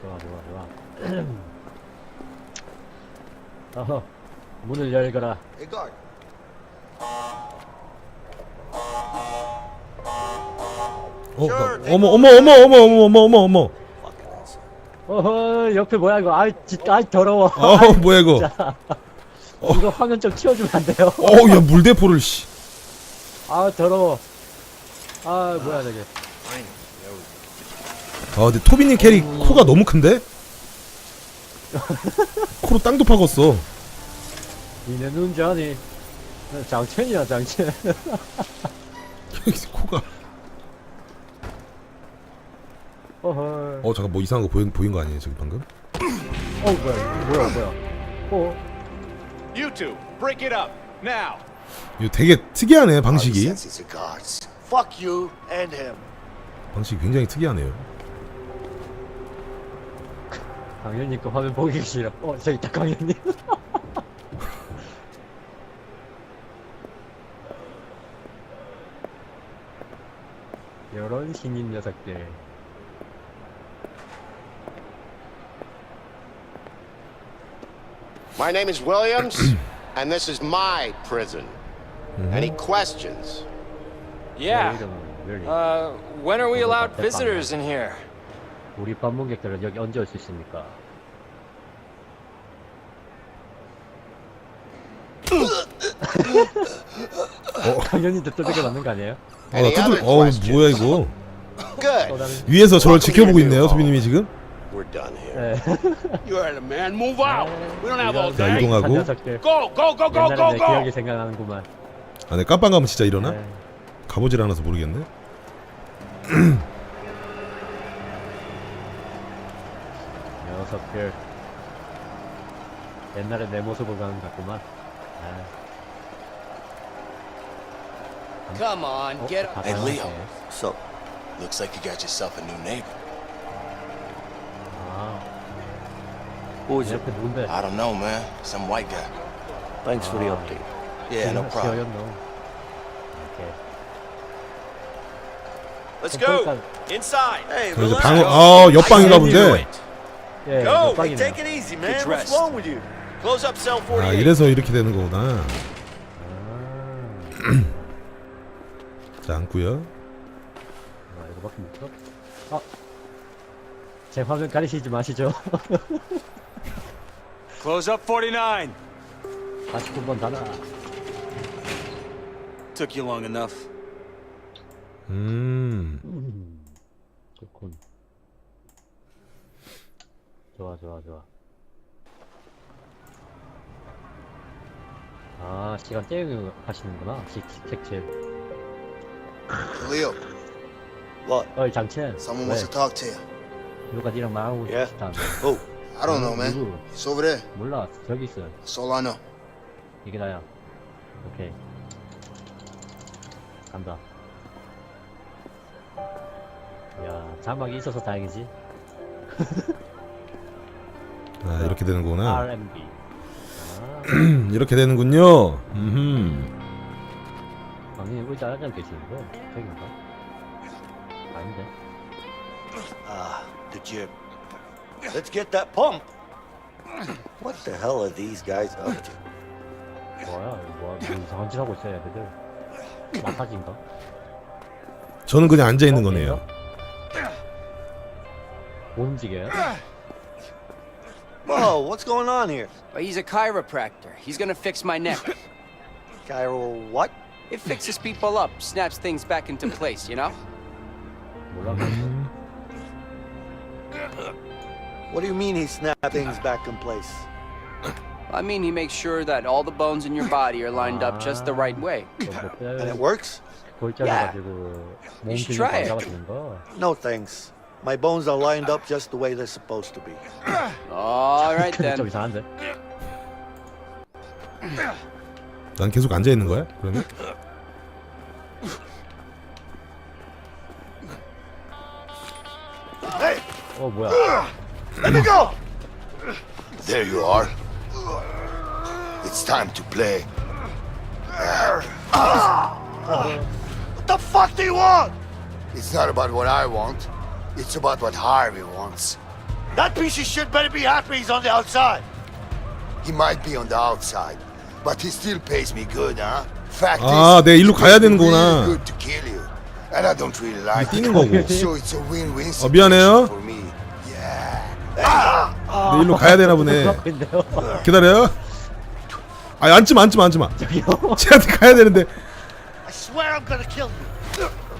좋아 좋아 좋아 어허 문을 열거라 Hey, guard. 어, 나- 어머 어머 어머 어머 어머 어머 어머 어머. 어허 옆에 뭐야 이거 아이 진짜 아이 더러워 어 뭐야 이거. 진짜. 이거 화면 좀 치워주면 안 돼요? 어야 물대포를 씨. 아 더러워 아 뭐야 저게 아 근데 토비님 캐릭 코가 너무 큰데? 코로 땅도 파갔어. 니네 눈자니 장첸이야 장첸 코가. 어허 어 잠깐 뭐 이상한 거 보인 보인 거 아니에요 지금 방금? 어 뭐야 뭐야 뭐야 어 You two, break it up now. 이거 되게 특이하네 방식이. says he's a guards. Fuck you and him. 방식이 굉장히 특이하네요. 강현님 그 화면 보기 싫어 어 저기 있다 강현님 이런 신인 녀석들 My name is Williams, and this is my prison. Any questions? Yeah. 이름은 멸리. Uh, when are we allowed 대빵. visitors in here? 우리 방문객들은 여기 언제 올 수 있습니까? 강현님도 뚜드겨 맞는 거 아니에요? 아 Any 두들 어우 questions? 뭐야 이거. Good. 또 다른 위에서 저를 지켜보고 있네요 토비님이 지금. We're done here. 네. You heard him, man. Move out. We don't have all 자 day. 이동하고. 한 녀석들 Go, go, go, go, 옛날에 go, 내 go. 기억이 생각나는구만 아, 내 깜빵 가면 진짜? 네. 가보질 않아서 모르겠네. 녀석들 옛날에 내 모습을 가는 것 같구만 아, Come on, 어? get 다 Hey, 다양하네. Leo. So, looks like you got yourself a new neighbor. 아, Who 내 옆에 누군데? I don't know, man. Some white guy. Thanks for the update. Yeah, no problem. 지어였노 오케이 Let's go. go. Inside. Hey, 저 이제 방, 아 옆방인가 본데. 예, Go. 옆방이네요. Take it easy, man. Get What's dressed. wrong with you? Close up cell 아 48. 이래서 이렇게 되는 거구나. 아, 자 앉고요. 아, 이거밖에 못 써? 아, 제 화면 가리시지 마시죠. Close up 49. 49번 닫아. Took you long enough. 음. 음, 좋군. 좋아, 좋아, 좋아. 아, 시간 떼기 하시는구나. 식, 식책집. Leo, What? 어이, 장첸. someone 왜? wants to talk to you. 누가 니랑 말하고 예? 싶다며. Who? I don't know, man. 누구? It's over there. 몰라. 저기 있어. That's all I know. 이게 나야. 오케이. 간다. 야, 자막이 있어서 다행이지. 아 이렇게 되는 거구나. R&B. 아, 이렇게 되는군요. 음. 아니, 의자 앉아 계시는 거? 저긴가? 아닌데. Ah, did you? Let's get that pump. What the hell are these guys up to? 뭐야, 이거 뭐야, 뭐 이상한 짓 하고 있어요, 애들. 마사지인가? 저는 그냥 앉아 있는 거네요. 못 움직여요? Whoa, what's going on here? Well, he's a chiropractor. He's gonna fix my neck. Cairo, what? It fixes people up, snaps things back into place, you know? 몰라. 음. What do you mean he snapped things back in place? I mean, he makes sure that all the bones in your body are lined up just the right way. And it works? 골짜가지고 몸 You should 균형 try it. 잡아주는 거. No thanks. My bones are lined up just the way they're supposed to be. All right 근데 좀 then. 이상한데? 난 계속 앉아 있는 거야? 그러면? 어, 뭐야. Let me go! There you are. It's time to play. what the fuck do you want? It's not about what I want. It's about what Harvey wants. That piece of shit better be happy he's on the outside. He might be on the outside, but he still pays me good, huh? Fact 아, is, 내가 일로 가야 되는구나. good to kill you, and I don't really like 뛰는 it. 거고. So it's a win-win 어, 미안해요. situation for me. Yeah. 내 일로 가야 되나 보네. 근데요. 기다려. 아, 앉지 마, 앉지 마, 앉지 마. 저기요. 쟤한테 가야 되는데. I swear I'm gonna kill you.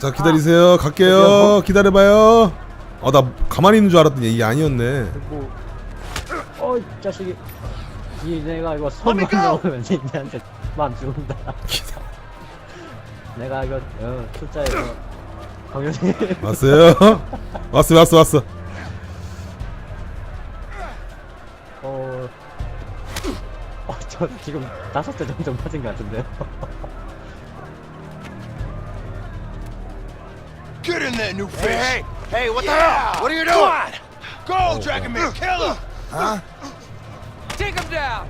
자, 기다리세요. 갈게요. 기다려봐요. 어, 나 가만히 있는 줄 알았더니 이게 아니었네. 뭐, 어, 이 자식이. 이 내가 이거 손만 넣으면 니한테 마음 죽는다. 내가 이거 어, 숫자에서 강효진 왔어요. 왔어, 왔어, 왔어. 어, 어, 저 지금 다섯 대 정도 맞은 것 같은데요. There, new fish. Hey, hey, what the Yeah. hell? What are you Come doing? on. Go, Dragon Man, kill him. Huh? Take him down!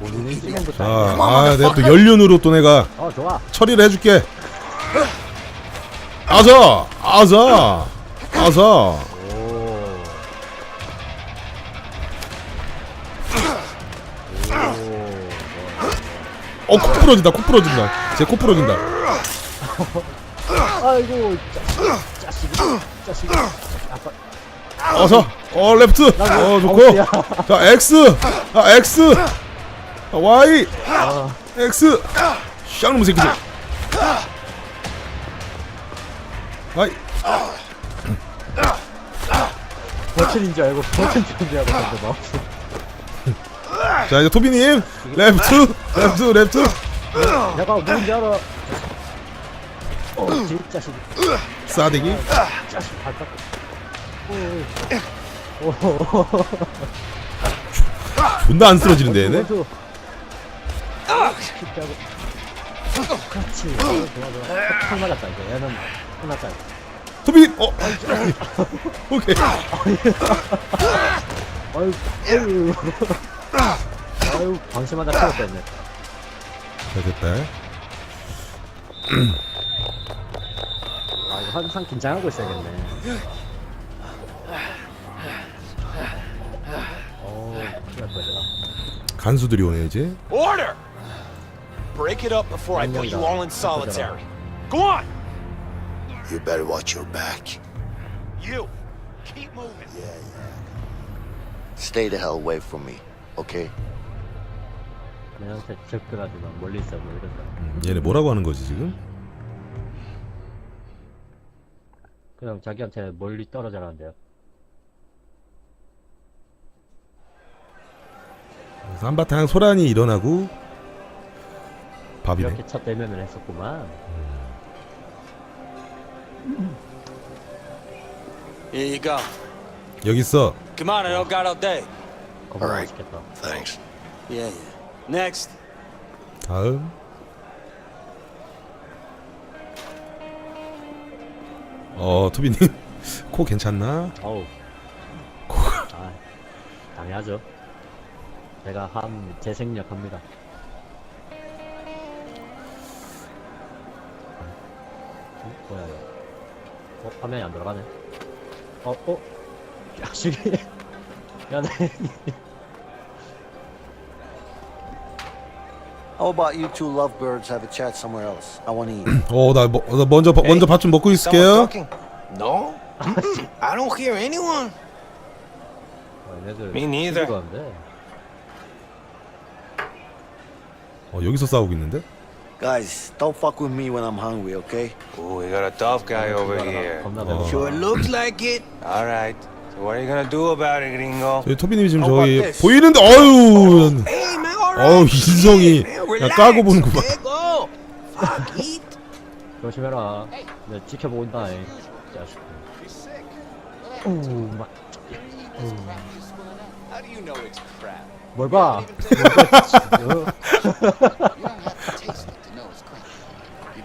본인은 지금부터. 자, 아, 내가 또 연륜으로 또 내가 어, 좋아. 처리를 해줄게. 아자, 아자, 아자. 오, 어, 코 부러진다, 코 부러진다. 제 코 부러진다. 아이고, 어서, 어, 레프트. 어, 좋고. 자, X. 아, X. 아, Y. X. 쌍놈 새끼들. 아이, 버튼인 줄 알고 버튼 줄 알고 근데 마우스. 자, 이제 토비님. 레프트, 레프트, 레프트. 내가 뭔지 알아. 어, 진짜식, 싸대기. 존나 안 쓰러지는데, 얘네. 그렇지. 좋아, 좋아. 탁 맞았다 이거. 얘는 끝났다. 토비님, 어. 오케이. 아유, 아유. 아유, 방심하다 틀렸했네 자, 됐다. 아, 이거 항상 긴장하고 있어야겠네. 어우, 큰일 날 뻔했다. 간수들이 오네, 이제. Order! Break it up before I put you all in solitary. Go on! You better watch your back. You! Keep moving. Stay the hell away from me, okay? 내한테 접근하지 마. 멀리 있어, 뭐 이런다. 음, 얘네 뭐라고 하는 거지, 지금? 그냥 자기한테 멀리 떨어져라는데요. 그래서 한바탕 소란이 일어나고 밥이네. 이렇게 첫 대면을 했었구만. Here you go. 여기 있어. Come on, I don't got all day. 겁나 Alright. 맛있겠다. Thanks. Yeah, yeah. Next. 다음. 어, 투비님. 코 괜찮나? 어우. 아, 당연하죠. 제가 함 재생력 합니다. 어, 뭐야 이거? 어 화면이 안 돌아가네. 어 어? 야식이. 야, 나 How about you two lovebirds have a chat somewhere else? I want to eat. 어, 나, 뭐, 나 먼저 밥- 먼저 밥 좀 먹고 있을게요. No, I don't hear anyone. 얘네들 Me neither. 하는데 어, 여기서 싸우고 있는데? Guys, don't fuck with me when I'm hungry, okay? Oh, we got a tough guy over here. 겁나 어. 배고파. Sure looks like it. All right. So what are you gonna do about it, Gringo? 저희 토비님이 지금 How about 저희 this? 보이는데, 어유 Hey man, all 어우. 인성이 relax, 까고 보는구만. Go. Fuck, eat. 조심해라. 내 지켜보고 있다. 이 자식. 오, 막. Crap? 뭘 봐? 뭘 봐?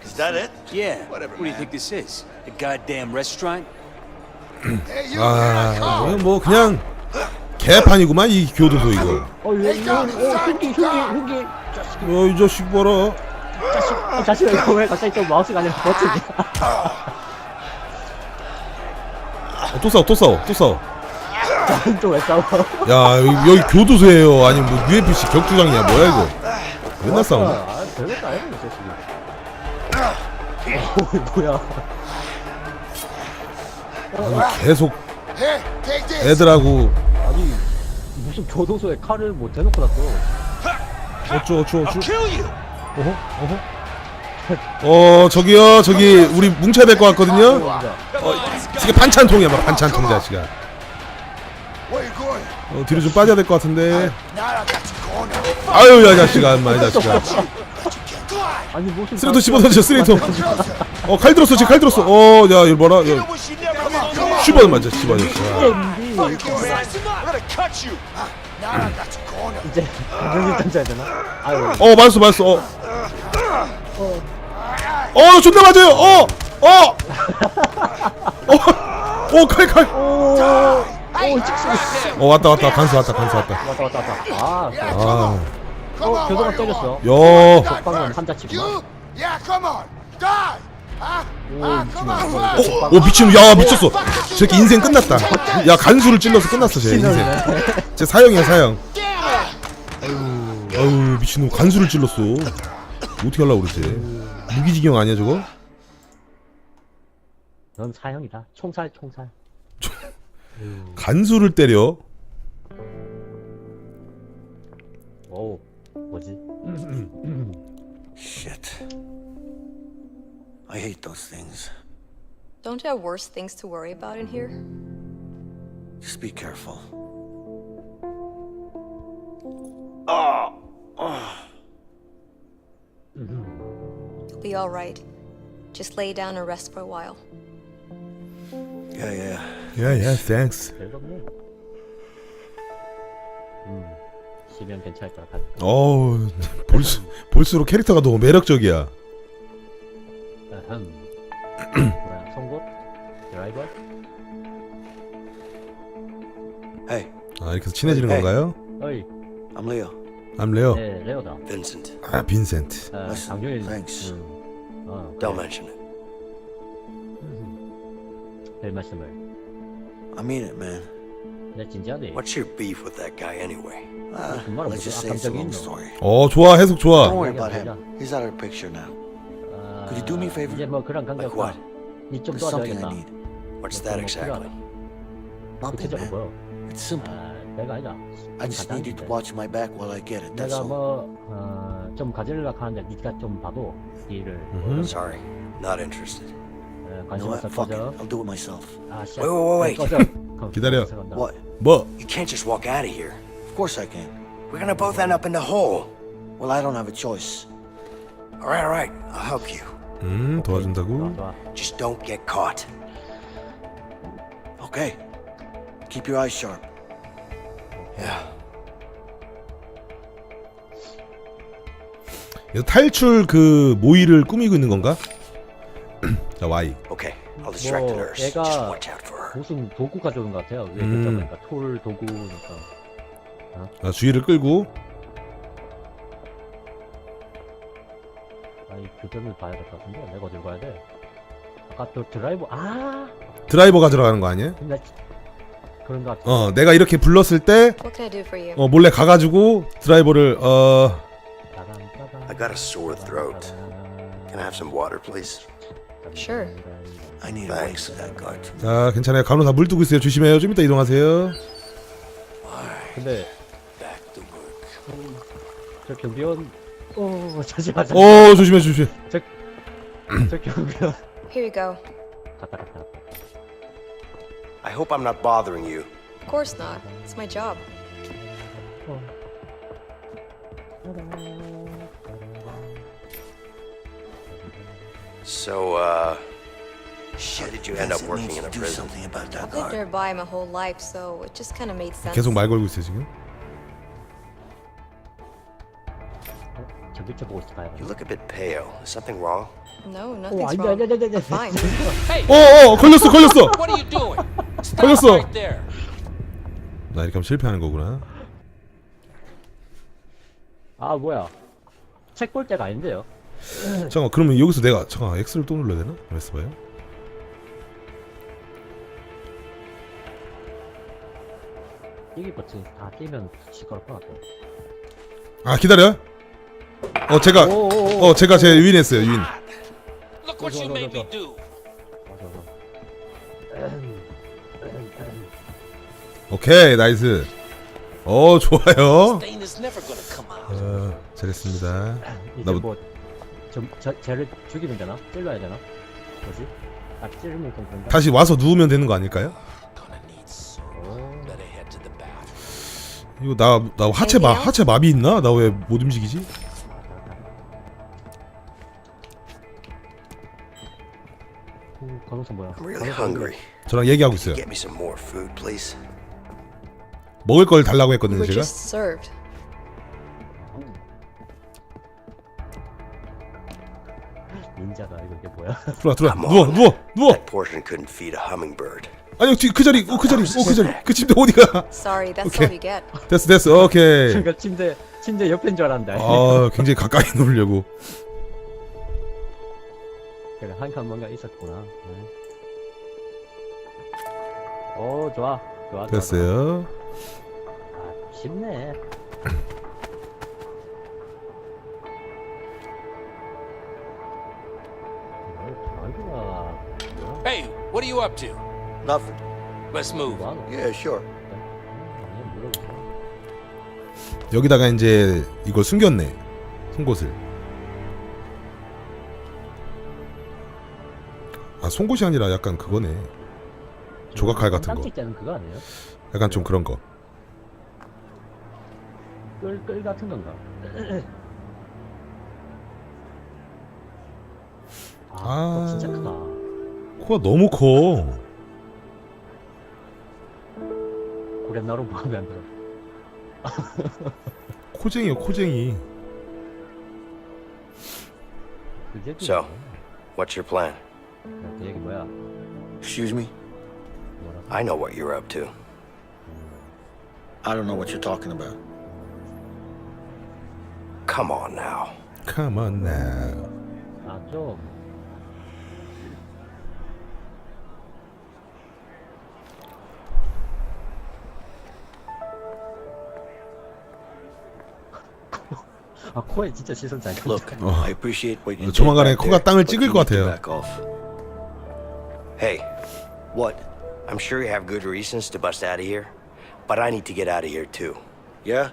Is that it? Yeah. Whatever. What do you think this is? A goddamn restaurant? Hey, you 아! 이건 뭐 그냥 개판이구만, 이 교도소 이거. 어, 얘, 얘, 어, 흉기, 흉기, 흉기. 자식, 어, 이 자식 봐라. 자식, 어, 자식, 이거 왜 갑자기 또 마우스가 아니라 버튼이야? 어, 또 싸워, 또 싸워, 또 싸워. 한쪽 왜 싸워? 야 여기, 여기 교도소예요 아니 뭐 UFC 격투장이야 뭐야 이거 맨날 싸우네 아, 별것도 이 자식이. 어, 뭐야. 아니, 계속. 애들하고 아니, 무슨 교도소에 칼을 못 대놓고 놨어. 어쭈 어쭈 어쭈! 어허 어허 어 저기요 저기 우리 뭉쳐야 될 것 같거든요 진짜. 이게 반찬통이야 막 반찬통 자식아? 어, 뒤로 좀 빠져야 될 것 같은데. 아유 야 자식아 인마 이 자식아 아니, 무슨. 쓰레기통 집어던져 쓰레기통 어칼 들었어 지금 칼 들었어 어야 이거 뭐라 야. 슈퍼 맞아 슈퍼 맞아 You cornered. 이제, 정신 던져야 되나? 아유, 어 맞았어 맞았어. 어. 어 존나 맞아요. 어 어어칼칼. 어. 왔다 왔다. 간수 왔다 간수 왔다. 왔다, 왔다, 왔다. 아, 아. Come 어, you 때렸어. 야. 적방은 한자치구 Huh? 오? 미친. 어야 미쳤어 저렇게 인생 끝났다 야 간수를 찔러서 끝났어 쟤 인생 쟤 사형이야 사형 아유 미친놈 간수를 찔렀어 어떻게 하려고 그러지 무기징역 아니야 저거 넌 사형이다. 총살, 총살. 간수를 때려 어우, 뭐지? Shit. I hate those things. Don't you have worse things to worry about in here? Just be careful. You'll be all right. Just lay down and rest for a while. Yeah, yeah. 야야 땡스 별거 없네. 음, 쉬면 괜찮을 거야. 가- 어우 볼수, 볼수록 캐릭터가 너무 매력적이야 아 흠. 뭐야, 송곳? 드라이버? Hey, 아 이렇게 해서 친해지는 건가요? 어이, I'm Leo. I'm 레오 네, 레오다. Vincent. 아 빈센트 아, Listen, 강준일. thanks. 음, 어, Don't mention it. 별 말씀을. I mean it, man. 내 진지하네. What's your beef with that guy anyway? Uh, 정말 let's just say it's a long story. 어 좋아 해석 좋아 Don't worry about him. He's out of the picture now. 아, Could you do me a favor? 이제 뭐 그런 관계 Like 없다. what? 니좀 There's something I 도와줘야겠다. need. What's 뭐 that 그런 거 exactly? 필요하다. Nothing, 구체적으로 man. 보여. It's simple. 아, 내가 아니다. I just need you to watch my back while I get it. That's 내가 all. 뭐, 어, 좀 가지려고 하는데 니가 좀 봐도 일을 음. Sorry, not interested. 어, You 관심 know 없어 what? Fuck it. 꺼져. I'll do it myself. 아, 씨. Wait, wait, wait, 꺼져. 그럼 기다려. 꺼져 간다. What? 뭐 You can't just walk out of here. Of course I can. We're gonna both end up in the hole. Well, I don't have a choice. All right, all right. I'll help you. 음 좋아, 도와준다고 좋아. Just don't get caught. Okay. Keep your eyes sharp. Yeah. 이거 탈출 그 모의를 꾸미고 있는 건가? 자 Y Okay, I'll distract the 뭐, nurse. 얘가 Just watch out for her. 무슨 도구 가져오는 것 같아요. 왜 음. 그러니까 보니까 톨 도구니까. 아, 주의를 끌고 이 교전을 봐야 될 것 같은데 내가 어딜 가야 돼? 아까 또 드라이버 아 드라이버 가져가는 거 아니야? 근데 그런 것 같아. 어 내가 이렇게 불렀을 때 What can I do for you? 어, 몰래 가가지고 드라이버를 어 I got a sore throat. Can I have some water, please? Sure. I need a Thanks. that guard. 자 괜찮아요 간호사 물 뜨고 있어요 조심해요 좀 이따 이동하세요 근데 Back to work. 저 경비원 어 잠시만 잠시만 어 조심해 조심해 저 경비원 Here you go. 갔다 갔다 갔다. I hope I'm not bothering you. Of course not. It's my job. So, uh, Shit, did you end up Vincent working needs in a to do prison? something about that Lived guard. nearby my whole life, so it just kind of made sense. 계속 말 걸고 있어요 지금 저기 저 보고 있을까요? you look a bit pale. Is something wrong? No, 오 nothing's 아니다 wrong. 아니다 아니다 I'm fine. 어어 걸렸어 걸렸어 What are you doing? Stop 걸렸어 right there. 나 이렇게 하면 실패하는 거구나 아 뭐야 책 볼 때가 아닌데요? 잠깐 그러면 여기서 내가 잠깐 X를 또 눌러야 되나? 가만있어 봐요 뛰기 버튼 다 뛰면 시끄러울 것 같아. 아 기다려. 어 제가 어 제가 제 유인했어요 유인. Look what you made me do. 맞아, 맞아. 오케이 나이스. 어 좋아요. Stain is never gonna come out. 어 잘했습니다. 이제 나 뭐- 뭐, 좀, 저, 쟤를 죽이면 되나? 찔러야 되나? 뭐지? 아, 찌르면 좀 그런가? 다시 와서 누우면 되는 거 아닐까요? Gonna need so. Better head to the bathroom. 이거 나 나 하체 마 하체 마비 있나? 나 왜 못 움직이지? 음, 건우선 뭐야? I'm really hungry. 저랑 얘기하고 있어요. Get me some more food, please. 먹을 걸 달라고 We 했거든요 were 제가. just served. 닌자가 이거 이게 뭐야? 들어와 들어와 누워 누워 누워. That portion couldn't feed a hummingbird. 아니 뒤- 그 자리 어 그 자리 어 그 자리 그 침대 어디가? Sorry, that's Okay. all you get. 됐어 됐어 오케이. 그러니까 침대, 침대 옆인 줄 알았는데. 아 굉장히 가까이 놓으려고. 그래, 한칸 뭔가 있었구나. 네. 오, 좋아. 좋아. 좋아, 됐어요. 좋아. 아, 쉽네. 아이고야. 뭐야? Hey, what are you up to? Nothing. Let's move. 뭐 하노? Yeah, sure. 아니, 물어보세요. 여기다가 이제 이걸 숨겼네. 송곳을. 아 송곳이 아니라 약간 그거네. 조각칼 같은 거. 때는 그거 아니에요? 약간 좀 그런 거. 끌, 끌 같은 건가? 아, 아. 코 진짜 크다. 코가 너무 커. 고렛나루 마음에 안 들어. 코쟁이요 코쟁이. 그게 그 So, what's your plan? 그 얘기 뭐야? Excuse me? 뭐라? I know what you're up to. I don't know what you're talking about. Come on now. Come on now. 아, 좀. 아, 코에 진짜 시선 잘 가. Look, Oh. I appreciate what you 어, did 조만간에 back 코가 there, 땅을 but 찍을 you 것 need to 같아요. Back off. Hey, what? I'm sure you have good reasons to bust out of here, but I need to get out of here too. Yeah?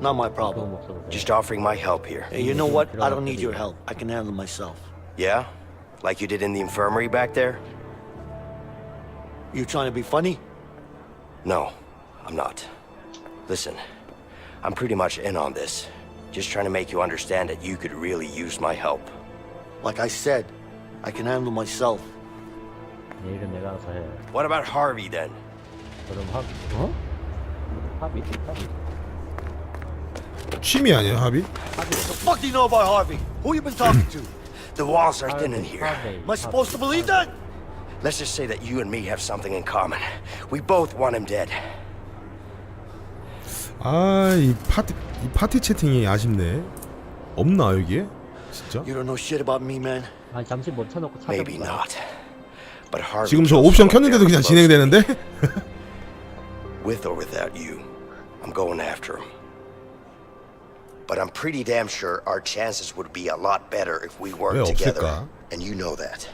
Not my problem. Just offering my help here. Hey, you know what? I don't need your help. I can handle myself. Yeah? Like you did in the infirmary back there? You trying to be funny? No, I'm not. Listen, I'm pretty much in on this. Just trying to make you understand that you could really use my help. Like I said, I can handle myself. 내 일은 내가 알아서 해. What about Harvey then? 그럼 합, 어? 합의? 합의? 취미 합의? What the fuck do you know about Harvey? Who you been talking to? The walls are thin in here. 합의. Am I supposed to believe that? Let's just say that you and me have something in common. We both want him dead. 아 이 파티 이 파티 채팅이 아쉽네. 없나 여기에? 진짜? You don't know shit about me, man. 아니, 잠시 못 쳐놓고 찾아볼까? Maybe not. But Harvey 지금 저 killed 옵션 someone 켰는데도 very 그냥 close to me. 진행되는데? With or without you, I'm going after him. But I'm pretty damn sure our chances would be a lot better if we 왜 worked together. 없을까? And you know that.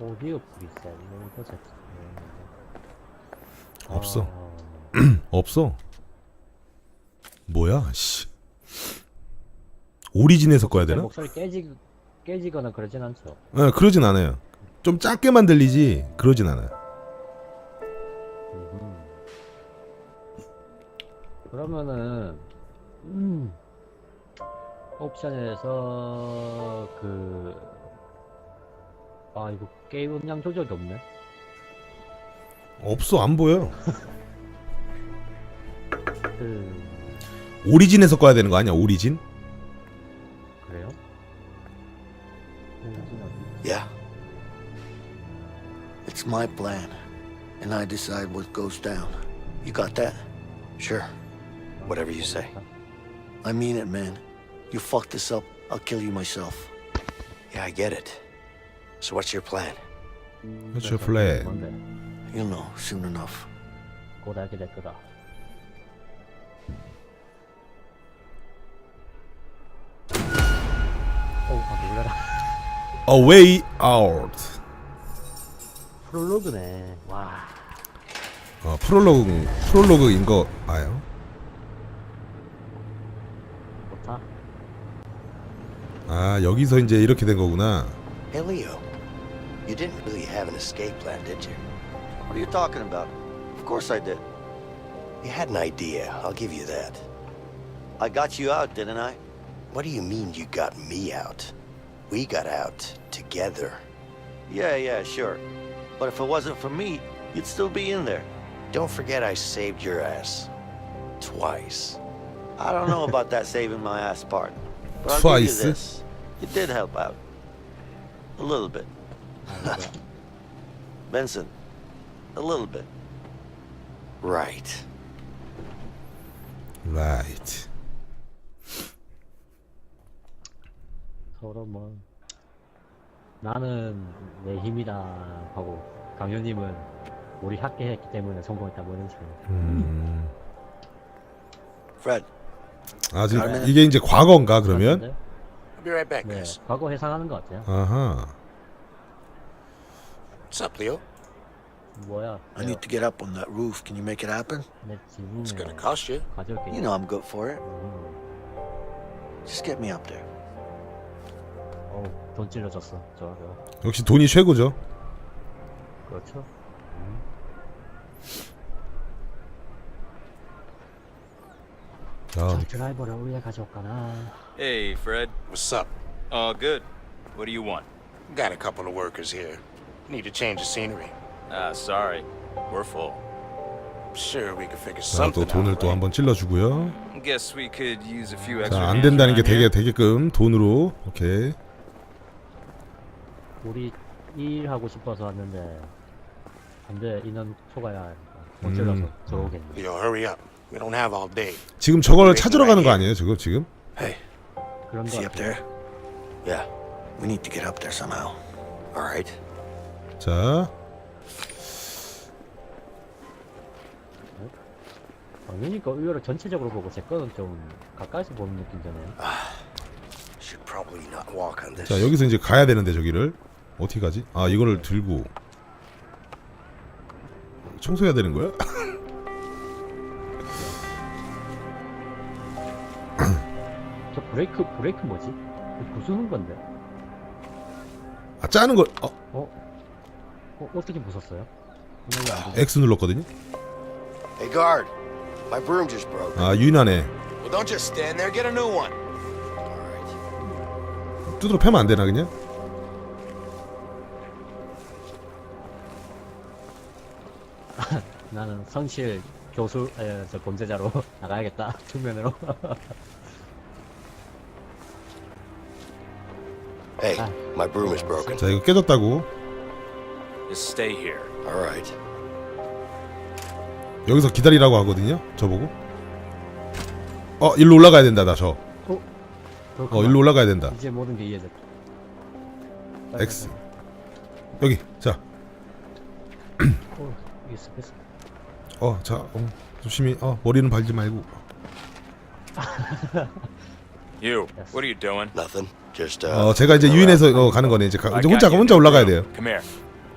오디오 프리셋, 로드 세트. 없어. 아, 없어. 뭐야? 씨. 오리진에서 꺼야 되나? 목소리 깨지, 깨지거나 그러진 않죠. 네, 그러진 않아요. 좀 작게만 들리지 그러진 않아요. 그러면은 음, 옵션에서 그 아 이거 게임 음량 조작이 없네. 없어 안 보여. 그 오리진에서 꺼야 되는 거 아니야? 오리진? 그래요? 음, Yeah. It's my plan, and I decide what goes down. You got that? Sure. Whatever you say. I mean it, man. You fuck this up, I'll kill you myself. Yeah, I get it. So what's your plan? What's your plan? 뭔데? You'll know soon enough. 곧 알게 될 거다. 오, 아 놀래라. A way out. 프롤로그네. 와. 어, 프롤로그 프롤로그인 거 아요? 좋다. 아 여기서 이제 이렇게 된 거구나. Hey, Leo. You didn't really have an escape plan, did you? What are you talking about? Of course I did. You had an idea, I'll give you that. I got you out, didn't I? What do you mean you got me out? We got out together. Yeah, yeah, sure. But if it wasn't for me, you'd still be in there. Don't forget I saved your ass. Twice. I don't know about that saving my ass part. But I'll give you Twice. this. You did help out. A little bit. Benson, a little bit. Right. Right. 서로 뭐 나는 내 힘이다 하고 강현님은 우리 학계했기 때문에 성공했다 뭐 이런 식으로. 음. Fred, 아 지금 이게 이제 과거인가 그러면? I'll be right back, 네, guys. 과거 해상하는 것 같아요. 아하. What's up, Leo? 뭐야? I need to get up on that roof. Can you make it happen? 내 It's gonna 지붕에 cost you. 가져올게. You know I'm good for it. 음, Just get me up there. 어우, 돈 찔러줬어. 좋아, 좋아. 역시 돈이 최고죠. 그렇죠. 아, 드라이버를 우리가 가져올까나. Hey, Fred. What's up? All good. What do you want? Got a couple of workers here. Need to change the scenery. Ah, sorry. We're full. Sure, we could figure 자, 또 something 돈을 out. 또 right? 한번 찔러주고요. Guess we could use a few 자, extra 안 hands 된다는 게 around 되게 here. 되게끔 돈으로 오케이. 우리 일하고 싶어서 왔는데 안 돼. 인원 초과야. 못 음. 찔러서 들어오겠네. Leo, hurry up. We don't have all day. 지금 저걸 찾으러 가는 거 아니에요? 지금 지금? Hey, 그런 거 see up 같아. there? Yeah. We need to get up there somehow. All right. 자, 당연히 그 의외로 전체적으로 보고 제 거는 좀 가까이서 보는 느낌 드네요. Should probably not walk on this. 자 여기서 이제 가야 되는데 저기를 어떻게 가지? 아 이거를 들고 청소해야 되는 거야? 저 브레이크 브레이크 뭐지? 이거 부수는 건데. 아 짜는 걸 어, 어, 어떻게 부쉈어요? 분명히 안? X 눌렀거든요. Hey, guard. My broom just broke. 아 유인하네. Well, don't just stand there. Get a new one. All right. 두드러 패면 안 되나 그냥? 나는 성실 교수, 에, 저 범죄자로 나가야겠다. 측면으로. Hey, my broom is broken. 자 이거 깨졌다고. Just stay here. All right. 여기서 기다리라고 하거든요. 저보고. 어 일로 올라가야 된다 나 저. 그렇구나. 어 일로 올라가야 된다. 이제 모든 게 이해됐다. X. 여기 자. 빨리. 어, 이게 스페이스. 어, 자, 어, 조심히, 어, 머리는 발지 말고. You. What are you doing? Nothing. Just uh. 어, 제가 이제 유인해서 어, 가는 거네. 이제, 가, I 이제 got 혼자 you. 혼자 올라가야 돼요. Come here.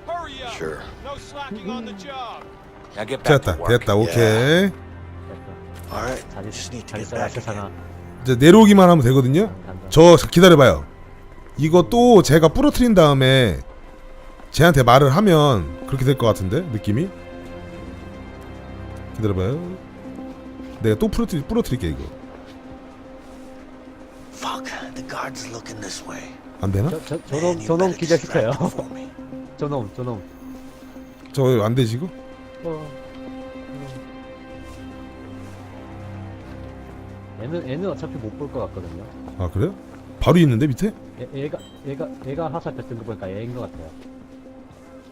Hurry up. Sure. No slacking on the job. Now get back to 됐다, work. 됐다, 오케이. 됐다. All right. 잘, Just need to 잘 get 써야 back 세상아. again. 이제 내려오기만 하면 되거든요. 저 기다려봐요. 이거 또 제가 부러뜨린 다음에 쟤한테 말을 하면 그렇게 될 것 같은데 느낌이. 기다려봐요. 내가 또 부러뜨리 부러뜨릴게 이거. Fuck. The guard's looking this way. 안 되나? 저, 저, Man, 저놈, you 저놈 better 기절 시켜요. distract him for me. 저놈, 저놈. 저안 되지 이거? 어. 얘는, 얘는 어차피 못 볼 것 같거든요. 아 그래요? 바로 있는데 밑에? 얘, 얘가, 얘가, 얘가 화살표 뜬거 보니까 얘인 것 같아요.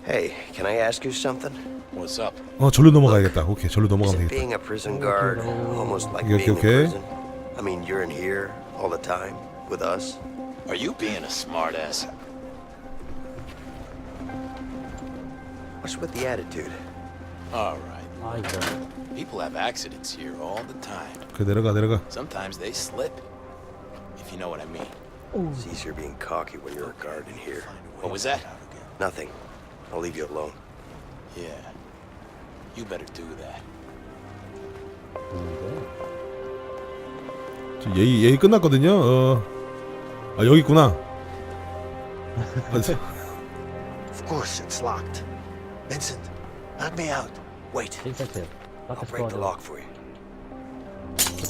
Hey, can I ask you something? What's up? 어 절로 넘어가야겠다. 오케이 절로 Is 넘어가면 it 되겠다. being a prison guard almost like Okay, being in okay. prison? I mean, you're in here all the time with us. Are you being a smartass? What's with the attitude? All right. 아 이거 People have accidents here all the time. 그 내려가 내려가. Sometimes they slip. If you know what I mean. It's easier being cocky when you're a guard in here. What was that? Nothing. I'll leave you alone. Yeah. You better do that. 지금 예의 예의 끝났거든요. 어. 아 여기 있구나. 아, 저- Of course, it's locked. Vincent, let me out. Wait, 빈센트 I'll break the lock for you.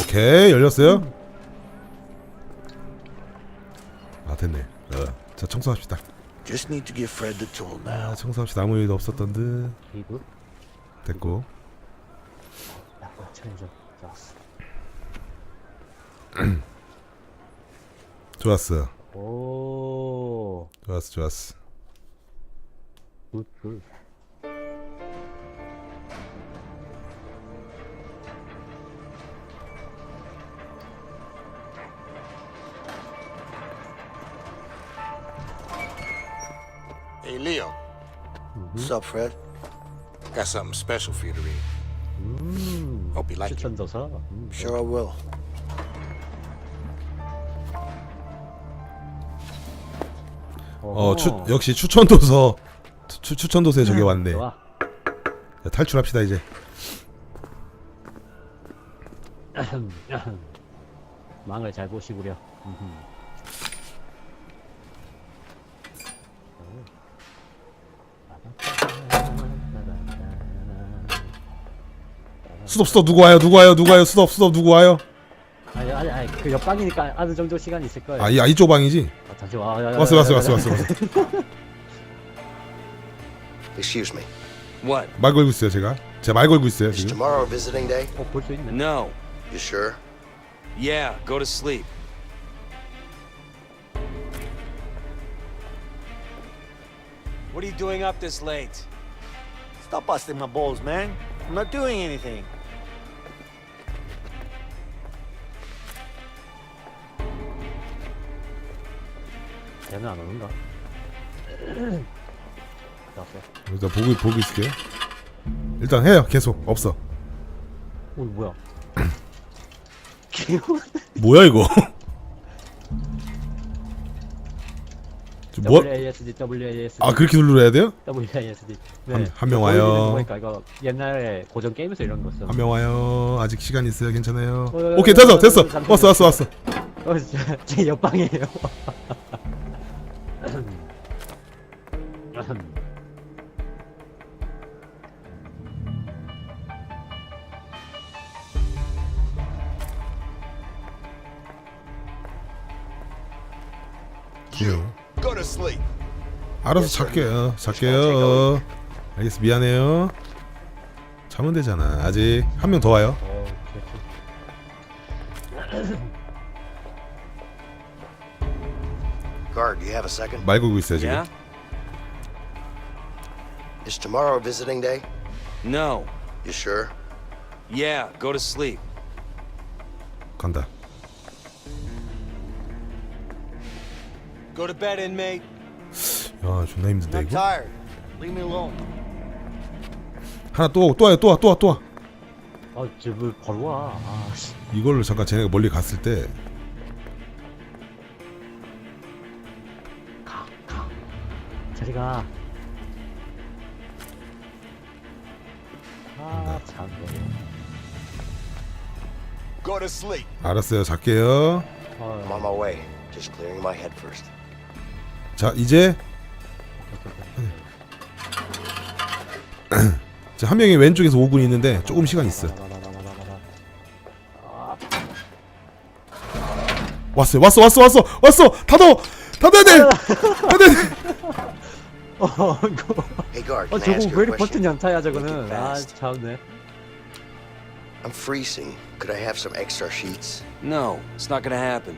오케이 열렸어요. 아 됐네. 어. 자 청소합시다. just need to give Fred the tool now. 아 청소합시다. 아무 일도 없었던 듯. 리브 됐고. 야 천해줘 좋았어 좋았어. 오 좋았어 좋았어. 굿 굿 Hey, Leo. What's up, Fred? Got something special for you to read. Hope you like it. 추천도서 음, Sure, I will. 어 추, 역시 추천 도서 추, 추천 도서에 저게 왔네. 좋아 자, 탈출합시다 이제. 망을 잘 보시구려 음흠. 수덥 수덥 누구 와요 누구 와요 누구 와요 수덥 수덥 누구 와요? 아니 아니 아니 그 옆방이니까 어느 정도 시간이 있을 거예요 아, 이, 아 이쪽 방이지? 아, 잠시 와 야, 야, 왔어 야, 왔어 야, 왔어 야, 왔어 야. 왔어. Excuse me. What? 말 걸고 있어요 제가. 제가 말 걸고 있어요 Is 지금. tomorrow visiting day? 어, 볼 수 있네 No. You sure? Yeah, go to sleep. What are you doing up this late? Stop busting my balls, man. I'm not doing anything. 얘는 안 오는가? 좋았어 일단 보고 보고 있을게요. 일단 해요 계속 없어. 오 뭐야 뭐야 이거? 저 뭐? WASD WASD 아 그렇게 눌러야 돼요? WASD 한- 한명 보여드리는 와요. 거 보니까 이거 옛날에 고전 게임에서 이런 거 써. 한 명 와요. 아직 시간 있어요. 괜찮아요. 어, 어, 오케이 어, 됐어 어, 됐어. 어. 왔어 왔어 왔어. 어, 제, 제 옆방이에요. 그래요. Go to sleep. 알아서 잘게요. 잘게요. 알겠어 미안해요. 자면 되잖아. 아직 한 명 더 와요. 어, 그렇지. Guard, do you have a second? 말 걸고 있어요 지금. Is tomorrow visiting day? No. You sure? Yeah, go to sleep. 간다. Go to bed, inmate. 야 존나 힘든데 I'm 이거. tired. Leave me alone. 하나 또또 와요 또 와 또 와 또 와. 아, 저뭐 바로 와. 아, 씨. 이걸로 잠깐 쟤네가 멀리 갔을 때 가, 가. 저리 가. 아, 참. Go to sleep. 알았어요. 잘게요. I'm 어, on my way. Just clearing my head first. 자 이제 자, 한 명이 왼쪽에서 오고 있는데 조금 시간 있어. 왔어요. 왔어 왔어 왔어 왔어. 닫어 닫아야 돼. 닫아야 돼. 어, 이거. Hey, guard, 어, can I 저거 ask 왜 you a 이렇게 버튼 question? 연타야, Make 저거는. it 아. 참네. I'm freezing. Could I have some extra sheets? No, it's not gonna happen.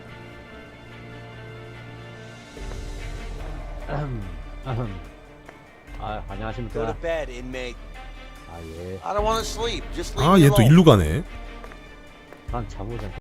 아흠, 아흠. 아, Go 안녕하십니까. to bed, inmate. 아, 예. I don't want to sleep. Just leave 아 me 얘또 alone. 일로 가네 난 잠오지 않